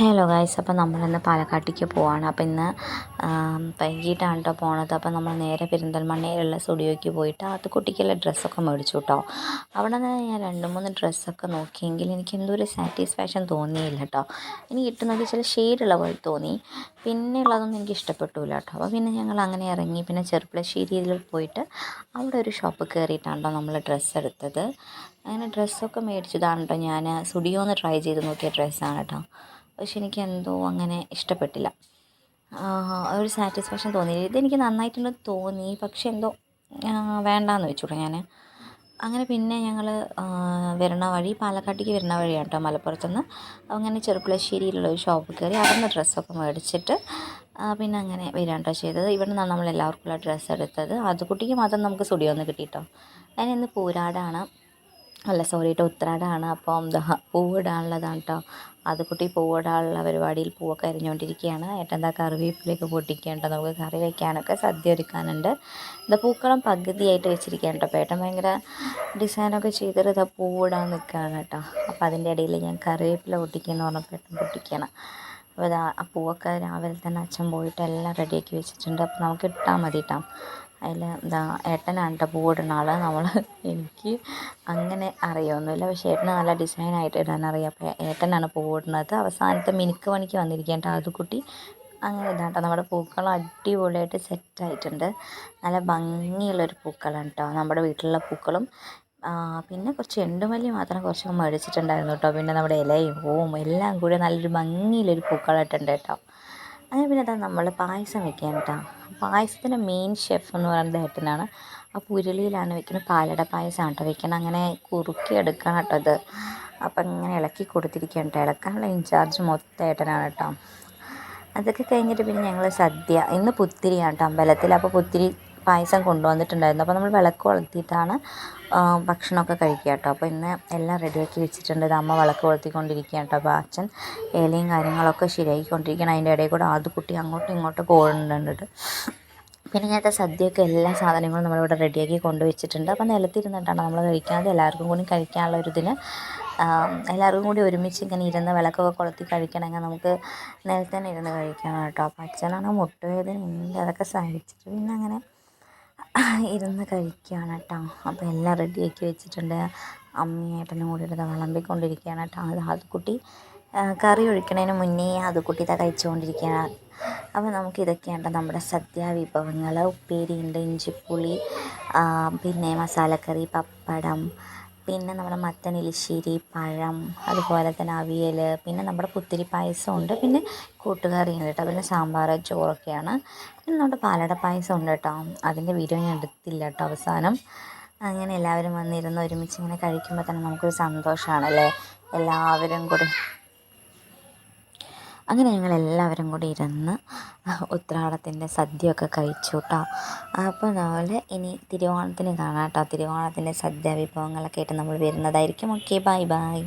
Hello guys അപ്പോൾ നമ്മളിന്ന് പാലക്കാട്ടേക്ക് പോവാണ്. അപ്പോൾ ഇന്ന് വൈകിട്ടാണ് കേട്ടോ പോണത്. അപ്പോൾ നമ്മൾ നേരെ പെരിന്തൽമണ്ണയിലുള്ള സ്റ്റുഡിയോയ്ക്ക് പോയിട്ട് അത് കുട്ടിക്കുള്ള ഡ്രസ്സൊക്കെ മേടിച്ചു കേട്ടോ. അവിടെ നിന്ന് ഞാൻ രണ്ട് മൂന്ന് ഡ്രസ്സൊക്കെ നോക്കിയെങ്കിൽ എനിക്ക് എന്തോ ഒരു സാറ്റിസ്ഫാക്ഷൻ തോന്നിയില്ല കേട്ടോ. എനിക്ക് കിട്ടുന്നത് ചില ഷെയ്ഡുള്ള പോലെ തോന്നി. പിന്നെ ഉള്ളതൊന്നും എനിക്ക് ഇഷ്ടപ്പെട്ടില്ല കേട്ടോ. അപ്പോൾ പിന്നെ ഞങ്ങൾ അങ്ങനെ ഇറങ്ങി പിന്നെ ചെറുപ്പളശ്ശേരിയിൽ പോയിട്ട് അവിടെ ഒരു ഷോപ്പ് കയറിയിട്ടാണ് നമ്മൾ ഡ്രസ്സ് എടുത്തത്. അങ്ങനെ ഡ്രസ്സൊക്കെ മേടിച്ചതാണ് കേട്ടോ ഞാൻ. സ്റ്റുഡിയോ ഒന്ന് ട്രൈ ചെയ്ത് നോക്കിയ ഡ്രസ്സാണ് കേട്ടോ. പക്ഷെ എനിക്ക് എന്തോ അങ്ങനെ ഇഷ്ടപ്പെട്ടില്ല. ഒരു സാറ്റിസ്ഫാക്ഷൻ തോന്നിയില്ല. ഇതെനിക്ക് നന്നായിട്ടുണ്ടെന്ന് തോന്നി. പക്ഷെ എന്തോ വേണ്ടാന്ന് വെച്ചു ഞാൻ അങ്ങനെ പിന്നെ ഞങ്ങൾ വരണ വഴി പാലക്കാട്ടേക്ക് വരണ വഴിയാണ് കേട്ടോ മലപ്പുറത്തുനിന്ന്. അങ്ങനെ ചെറുപ്പുളശ്ശേരിയിലുള്ള ഒരു ഷോപ്പ് കയറി അവിടുന്ന് ഡ്രസ്സൊക്കെ മേടിച്ചിട്ട് പിന്നെ അങ്ങനെ വരികയാണ് കേട്ടോ ചെയ്തത്. ഇവിടെ നിന്നാണ് നമ്മൾ എല്ലാവർക്കുള്ള ഡ്രസ്സ് എടുത്തത്. അത് കുട്ടിക്ക് മാത്രം നമുക്ക് സ്റ്റുഡിയോ ഒന്ന് കിട്ടിയിട്ടോ. അതിന് ഇന്ന് പൂരാടാണ്. അല്ല സോറി കേട്ടോ ഉത്രാടാണ്. അപ്പം എന്താ പൂവിടാനുള്ളതാണ് കേട്ടോ അത് കുട്ടി പൂവിടാനുള്ള പരിപാടിയിൽ പൂവൊക്കെ അരിഞ്ഞുകൊണ്ടിരിക്കുകയാണ് ഏട്ടൻ എന്താ കറിവേപ്പിലേക്ക് പൊട്ടിക്കേണ്ട നമുക്ക് കറി വയ്ക്കാനൊക്കെ സദ്യ ഒരുക്കാനുണ്ട്. ഇത് പൂക്കളം പകുതിയായിട്ട് വെച്ചിരിക്കുകയാണ് കേട്ടോ ഏട്ടൻ ഭയങ്കര ഡിസൈനൊക്കെ ചെയ്തിട്ട് ഇതാ പൂവിടാൻ നിൽക്കുകയാണ് കേട്ടോ അപ്പോൾ അതിന്റെ ഇടയിൽ ഞാൻ കറിവേപ്പില പൊട്ടിക്കുകയെന്ന് പറഞ്ഞപ്പോൾ ഏട്ടൻ പൊട്ടിക്കുകയാണ്. അപ്പോൾ ഇതാ പൂവൊക്കെ രാവിലെ തന്നെ അച്ഛൻ പോയിട്ട് എല്ലാം റെഡിയാക്കി വെച്ചിട്ടുണ്ട്. അപ്പോൾ നമുക്ക് ഇട്ടാൽ മതി കേട്ടോ അതിൽ എന്താ ഏട്ടനാണ് കേട്ടോ പൂവിടുന്ന ആൾ നമ്മൾ എനിക്ക് അങ്ങനെ അറിയൊന്നുമില്ല. പക്ഷേ ഏട്ടന് നല്ല ഡിസൈനായിട്ട് ഇടാൻ അറിയാം. അപ്പോൾ ഏട്ടനാണ് പൂവിടുന്നത് അവസാനത്തെ മിനുക്ക് പണിക്ക് വന്നിരിക്കേണ്ട അതുകുട്ടി അങ്ങനെ ഇതാട്ടോ നമ്മുടെ പൂക്കൾ അടിപൊളിയായിട്ട് സെറ്റായിട്ടുണ്ട് നല്ല ഭംഗിയുള്ളൊരു പൂക്കളാണ് കേട്ടോ നമ്മുടെ വീട്ടിലുള്ള പൂക്കളും. പിന്നെ കുറച്ച് എണ്ടുമല്ലി മാത്രം കുറച്ച് മേടിച്ചിട്ടുണ്ടായിരുന്നു കേട്ടോ പിന്നെ നമ്മുടെ ഇലയും പൂവും എല്ലാം കൂടി നല്ലൊരു ഭംഗിയിലൊരു പൂക്കളായിട്ടുണ്ട് കേട്ടോ അങ്ങനെ പിന്നെ അതാ നമ്മൾ പായസം വെക്കാൻ കേട്ടോ പായസത്തിന്റെ മെയിൻ ഷെഫ് എന്ന് പറയുന്നത് ഏട്ടനാണ്. ആ പുരളിയിലാണ് വെക്കുന്നത് പാലട പായസമാണ് കേട്ടോ വെക്കണം. അങ്ങനെ കുറുക്കി എടുക്കണം കേട്ടോ അത് അപ്പം ഇങ്ങനെ ഇളക്കി കൊടുത്തിരിക്കുകയാണ് കേട്ടോ ഇളക്കാനുള്ള ഇൻചാർജ് മൊത്തം ഏട്ടനാണ് കേട്ടോ അതൊക്കെ കഴിഞ്ഞിട്ട് പിന്നെ ഞങ്ങൾ സദ്യ. ഇന്ന് പുത്തിരിയാണ് കേട്ടോ അമ്പലത്തിൽ അപ്പോൾ പുത്തിരി പായസം കൊണ്ടുവന്നിട്ടുണ്ടായിരുന്നു. അപ്പോൾ നമ്മൾ വിളക്ക് കൊളുത്തിയിട്ടാണ് ഭക്ഷണമൊക്കെ കഴിക്കുക കേട്ടോ. അപ്പോൾ ഇന്ന് എല്ലാം റെഡിയാക്കി വെച്ചിട്ടുണ്ട്. ഇത് അമ്മ വിളക്ക് കൊളുത്തിക്കൊണ്ടിരിക്കുകയാണ് കേട്ടോ. അപ്പോൾ അച്ഛൻ ഏലയും കാര്യങ്ങളൊക്കെ ശരിയാക്കിക്കൊണ്ടിരിക്കണം അതിന്റെ ഇടയിൽ കൂടെ ആദ്യ കുട്ടി അങ്ങോട്ടും ഇങ്ങോട്ടും പോകുന്നുണ്ട് പിന്നെ ഇങ്ങനത്തെ സദ്യയൊക്കെ എല്ലാ സാധനങ്ങളും നമ്മളിവിടെ റെഡിയാക്കി കൊണ്ടുവച്ചിട്ടുണ്ട്. അപ്പോൾ നിലത്തിരുന്നിട്ടാണ് നമ്മൾ കഴിക്കാതെ എല്ലാവർക്കും കൂടി കഴിക്കാനുള്ള ഒരു ഇതിന് എല്ലാവർക്കും കൂടി ഒരുമിച്ച് ഇങ്ങനെ ഇരുന്ന് വിളക്കൊക്കെ കൊളുത്തി കഴിക്കണമെങ്കിൽ നമുക്ക് നിലത്ത് തന്നെ ഇരുന്ന് കഴിക്കണം കേട്ടോ. അപ്പോൾ അച്ഛനാണ് മുട്ടുവേദന ഉണ്ട്. അതൊക്കെ സഹിച്ചിട്ട് പിന്നെ അങ്ങനെ ഇരുന്ന് കഴിക്കുകയാണ് കേട്ടോ. അപ്പോൾ എല്ലാം റെഡിയാക്കി വെച്ചിട്ടുണ്ട്. അമ്മയും ഏട്ടനും കൂടി ഇരുന്ന് വിളമ്പിക്കൊണ്ടിരിക്കുകയാണ് കേട്ടോ. അത് ആദ്യക്കുട്ടി കറി ഒഴിക്കണതിന് മുന്നേ ആദ്യക്കുട്ടി ഇതാ കഴിച്ചുകൊണ്ടിരിക്കുകയാണ്. അപ്പോൾ നമുക്ക് ഇതൊക്കെയാണ് നമ്മുടെ സദ്യ വിഭവങ്ങൾ ഉപ്പേരിയുണ്ട് ഇഞ്ചിപ്പുളി പിന്നെ മസാലക്കറി പപ്പടം പിന്നെ നമ്മുടെ മത്തൻ എലിശ്ശേരി പഴം അതുപോലെ തന്നെ അവിയൽ പിന്നെ നമ്മുടെ പുത്തിരി പായസമുണ്ട് പിന്നെ കൂട്ടുകറിയുണ്ട് കേട്ടോ. പിന്നെ സാമ്പാർ ചോറൊക്കെയാണ്. പിന്നെ നമ്മുടെ പാലട പായസം ഉണ്ട് കേട്ടോ. അതിന്റെ വീഡിയോ ഞാൻ എടുത്തില്ല കേട്ടോ അവസാനം. അങ്ങനെ എല്ലാവരും വന്നിരുന്ന് ഒരുമിച്ച് ഇങ്ങനെ കഴിക്കുമ്പോൾ തന്നെ നമുക്കൊരു സന്തോഷമാണല്ലേ എല്ലാവരും കൂടി അങ്ങനെ ഞങ്ങൾ എല്ലാവരും കൂടി ഇരുന്ന് ഉത്രാടത്തിന്റെ സദ്യയൊക്കെ കഴിച്ചു കേട്ടോ അപ്പോൾ നമ്മൾ ഇനി തിരുവോണത്തിന് കാണാം കേട്ടോ തിരുവോണത്തിന്റെ സദ്യ വിഭവങ്ങളൊക്കെ ആയിട്ട് നമ്മൾ വരുന്നതായിരിക്കും. Okay bye bye